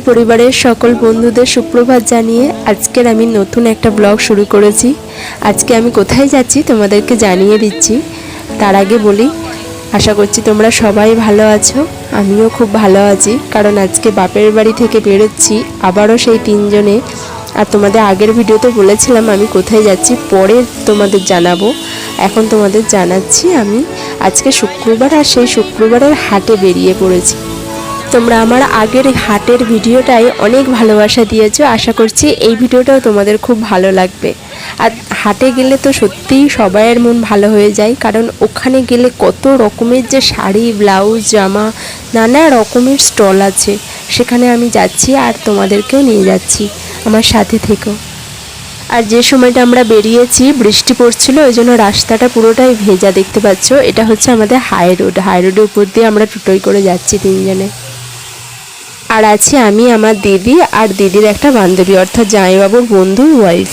আমার পরিবারের সকল বন্ধুদের সুপ্রভাত জানিয়ে আজকের আমি নতুন একটা ব্লগ শুরু করেছি। আজকে আমি কোথায় যাচ্ছি তোমাদেরকে জানিয়ে দিচ্ছি। তার আগে বলি, আশা করছি তোমরা সবাই ভালো আছো, আমিও খুব ভালো আছি। কারণ আজকে বাপের বাড়ি থেকে বেরোচ্ছি, আবারও সেই তিনজনে। আর তোমাদের আগের ভিডিওতে বলেছিলাম আমি কোথায় যাচ্ছি, পরে তোমাদের জানাব। এখন তোমাদের জানাচ্ছি আমি, আজকে শুক্রবার আর সেই শুক্রবারের হাটে বেরিয়ে পড়েছি। তোমরা আমার আগের হাটের ভিডিওটাই অনেক ভালোবাসা দিয়েছ। আশা করছি এই ভিডিওটাও তোমাদের খুব ভালো লাগবে। আর হাটে গেলে তো সত্যিই সবাইয়ের মন ভালো হয়ে যায়, কারণ ওখানে গেলে কত রকমের যে শাড়ি, ব্লাউজ, জামা, নানা রকমের স্টল আছে। সেখানে আমি যাচ্ছি আর তোমাদেরকেও নিয়ে যাচ্ছি। আমার সাথে থেকেও আর যে সময়টা আমরা বেরিয়েছি, বৃষ্টি পড়ছিল, ওই জন্য রাস্তাটা পুরোটাই ভেজা দেখতে পাচ্ছ। এটা হচ্ছে আমাদের হাই রোড। হাই রোডের উপর দিয়ে আমরা টোটোই করে যাচ্ছি তিনজনে। আর আছে আমি, আমার দিদি আর দিদির একটা বান্ধবী, অর্থাৎ জামাইবাবুর বন্ধু ওয়াইফ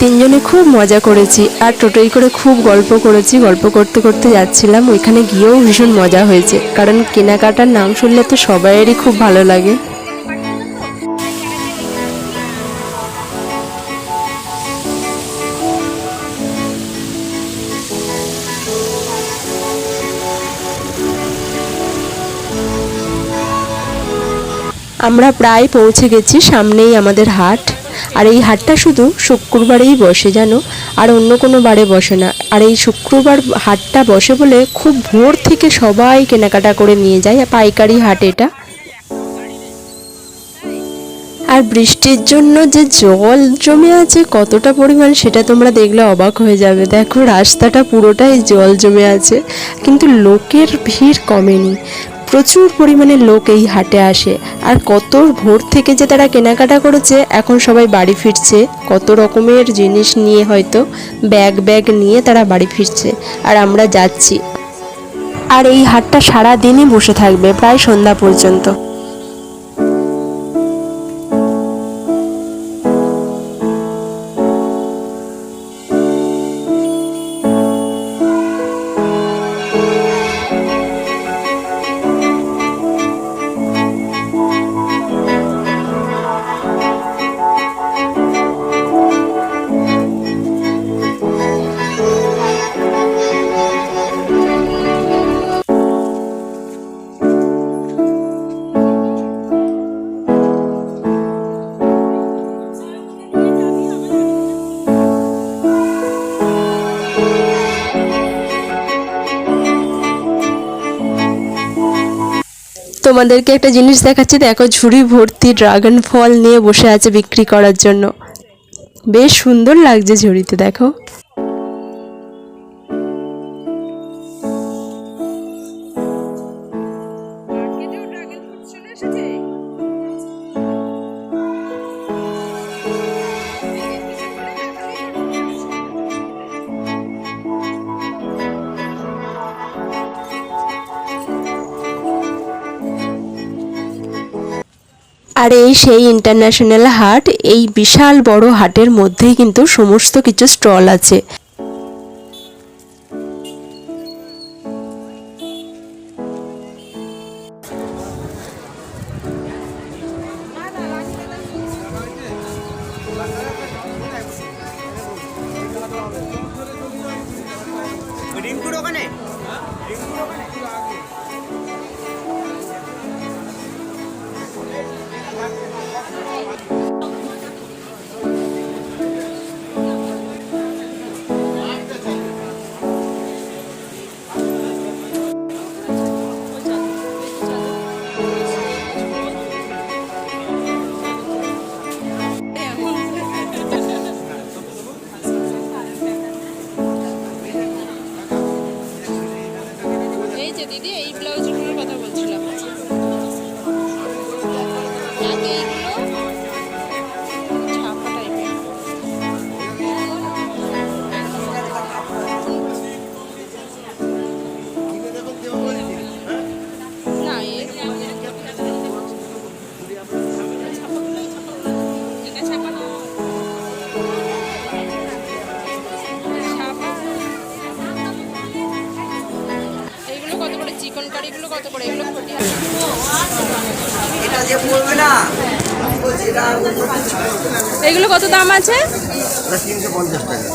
তিনজনে খুব মজা করেছি আর টোটোই করে খুব গল্প করেছি, গল্প করতে করতে যাচ্ছিলাম। ওইখানে গিয়েও ভীষণ মজা হয়েছে, কারণ কেনাকাটার নাম শুনলে তো সবাইয়েরই খুব ভালো লাগে। আমরা প্রায় পৌঁছে গেছি সামনেই আমাদের হাট। আর এই হাটটা শুধু শুক্রবারেই বসে, জানো? আর অন্য কোনো বারে বসে না। আর এই শুক্রবার হাটটা বসে বলে খুব ভোর থেকে সবাই কেনাকাটা করে নিয়ে যায়, পাইকারি হাট এটা। আর বৃষ্টির জন্য যে জল জমে আছে, কতটা পরিমাণ সেটা তোমরা দেখলে অবাক হয়ে যাবে। দেখো, রাস্তাটা পুরোটাই জল জমে আছে, কিন্তু লোকের ভিড় কমেনি। প্রচুর পরিমাণে লোক এই হাটে আসে। আর কত ভোর থেকে যে তারা কেনাকাটা করেছে, এখন সবাই বাড়ি ফিরছে। কত রকমের জিনিস নিয়ে হয়তো ব্যাগ ব্যাগ নিয়ে তারা বাড়ি ফিরছে। আর আমরা যাচ্ছি। আর এই হাটটা সারা দিনই বসে থাকবে, প্রায় সন্ধ্যা পর্যন্ত। তোমাদেরকে একটা জিনিস দেখাচ্ছি। দেখো, ঝুড়ি ভর্তি ড্রাগন ফল নিয়ে বসে আছে বিক্রি করার জন্য। বেশ সুন্দর লাগছে ঝুড়িতে, দেখো। আর এই সেই ইন্টারন্যাশনাল হাট, এই বিশাল বড় হাটের মধ্যেই কিন্তু সমস্ত কিছু স্টল আছে। রিঙ্কুর ওখানে এই এগুলো কত করে? এগুলো এটা যে পড়বে না এগুলো কত দাম আছে? তিনশো পঞ্চাশ টাকা।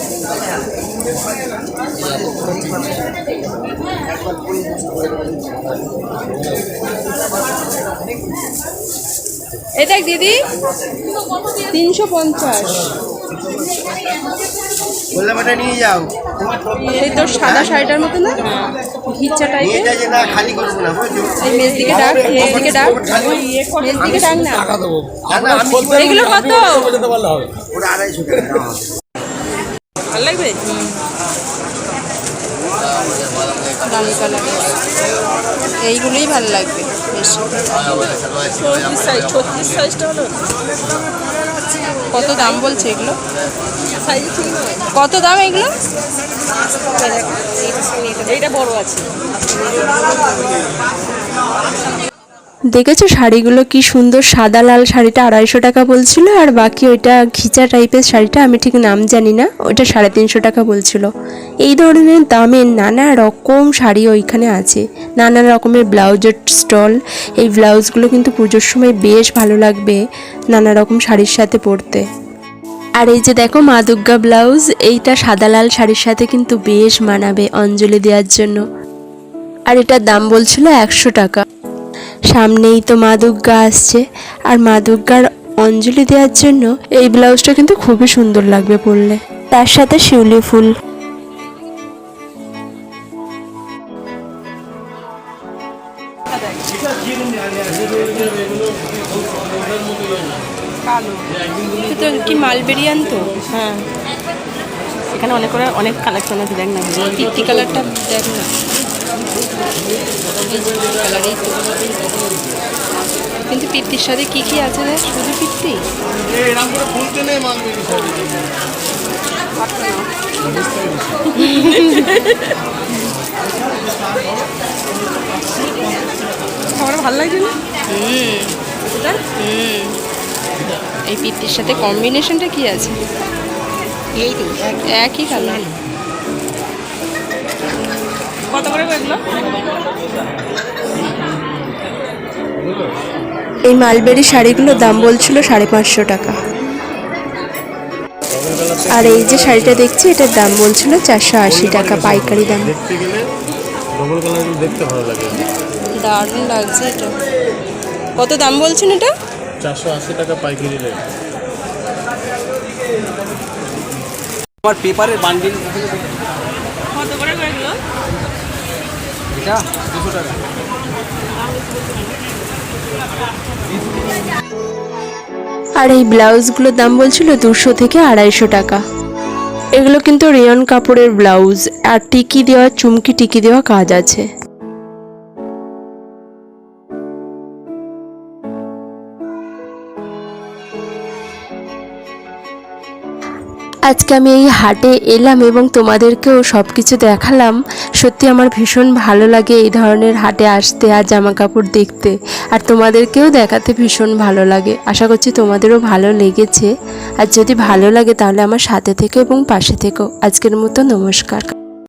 এই দিদি? তিনশো পঞ্চাশ। বললাম এটা নিয়ে যাও। এই তোর সাদা শাড়িটার মতো না? ঘিচা নিয়ে টাইপের খালি করব না এই ডাক মেজ দিকে ডাক। মেজ দিকে ডাক না? এগুলো কত? ওটা আড়াইশো টাকা ভালো লাগবে? দামি কালার। এইগুলোই ভালো লাগবে বেশি। কত দাম বলছে এগুলো? কত দাম এগুলো? এইটা বড় আছে। দেখেছ শাড়িগুলো কি সুন্দর সাদা লাল শাড়িটা আড়াইশো টাকা বলছিল আর বাকি ওইটা ঘিচা টাইপের শাড়িটা আমি ঠিক নাম জানি না, ওইটা সাড়ে তিনশো টাকা বলছিল। এই ধরনের দামের নানা রকম শাড়ি ওইখানে আছে। নানা রকমের ব্লাউজের স্টল, এই ব্লাউজগুলো কিন্তু পুজোর সময় বেশ ভালো লাগবে নানা রকম শাড়ির সাথে পরতে। আর এই যে দেখো মা দুর্গা ব্লাউজ, এইটা সাদা লাল শাড়ির সাথে কিন্তু বেশ মানাবে অঞ্জলি দেওয়ার জন্য। আর এটার দাম বলছিল একশো টাকা। সামনেই তো মা দুর্গা আসছে। আর মা দুর্গার অঞ্জলি দেওয়ার জন্য এই ব্লাউজটা কিন্তু খুবই সুন্দর লাগবে পরলে। তার সাথে শিউলি ফুল। কি মালবেরিয়ান তো? হ্যাঁ। এখানে অনেক অনেক কালেকশন আছে দেখ না। কালারটা দেখ না। কিন্তু পিত্তির সাথে কি কি আছে রে? শুধু পিত্তি খাবার ভালো লাগছে না? হুম। হুম। এই পিত্তির সাথে কম্বিনেশনটা কি আছে? এই তো একই। কালার কত করে এগুলো? এই মালবেরি শাড়িগুলোর দাম বলছিল সাড়ে পাঁচশো টাকা। আর এই যে শাড়িটা দেখছি এটার দাম বলছিল চারশো আশি টাকা পাইকারি দাম। দেখতে গেলে ডবল কালার দেখতে ভালো লাগে দারুণ লাগছে এটা। কত দাম বলছেন এটা? চারশো আশি টাকা পাইকারি রেট। আমার পেপারের বান্ডিল কত করে এগুলো এটা? দুশো টাকা। আর এই ব্লাউজগুলোর দাম বলছিল দুশো থেকে আড়াইশো টাকা। এগুলো কিন্তু রেয়ন কাপড়ের ব্লাউজ। আর টিকি দেওয়া, চুমকি টিকি দেওয়া কাজ আছে। আজকে আমি এই হাটে এলাম এবং তোমাদেরকেও সব কিছু দেখালাম। সত্যি আমার ভীষণ ভালো লাগে এই ধরনের হাটে আসতে আর জামা কাপড় দেখতে। আর তোমাদেরকেও দেখাতে ভীষণ ভালো লাগে। আশা করছি তোমাদেরও ভালো লেগেছে। আর যদি ভালো লাগে তাহলে আমার সাথে থেকো এবং পাশে থেকেও আজকের মতো নমস্কার।